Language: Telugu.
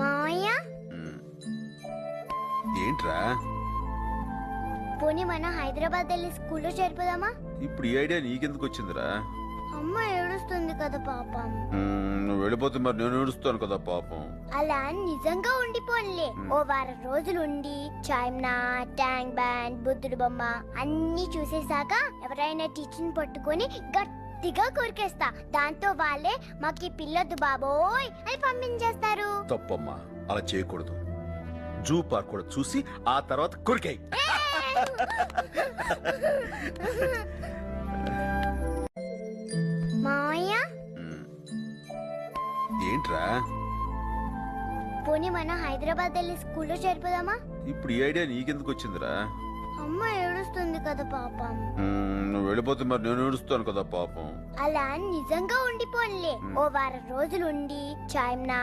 మావయ్య. ఏంట్రా? పోనీ మనం హైదరాబాద్ వెళ్ళి స్కూల్లో చేరిపోదామా? ఇప్పుడు ఈ ఐడియా నీకెందుకు వచ్చిందిరా? అమ్మ ఏడుస్తుంది కదా పాపం. నువ్వు వెళ్ళిపోతే మరి నేను ఏడుస్తాను కదా పాపం. అలా నిజంగా ఉండిపోన్లే. ఓ వారం రోజులు ఉండి చాయ్నా ట్యాంక్ బ్యాండ్ బుద్ధుడు బొమ్మ అన్ని చూసేశాక ఎవరైనా టీచర్ పట్టుకొని గట్టిగా కొరికేస్తా. దాంతో వాళ్ళే మాకు ఈ పిల్లొద్దు బాబోయ్ అని పంపించేస్తారు. తప్పమ్మా. అలా చేయకూడదు. జూ పార్క్ కూడా చూసి ఆ తర్వాత కొరికాయి. ఏంట్రా? పోనీ మనం హైదరాబాద్ వెళ్ళి స్కూల్లో చేరిపోదామా? ఇప్పుడు ఈ ఐడియా నీకెందుకు వచ్చిందిరా? అమ్మ ఏడుస్తుంది కదా పాపం. నువ్వు వెళ్ళిపోతే మరి నేను ఏడుస్తాను కదా పాపం. అలా నిజంగా ఉండిపోన్లే. ఓ వారం రోజులు ఉండి చాయ్నా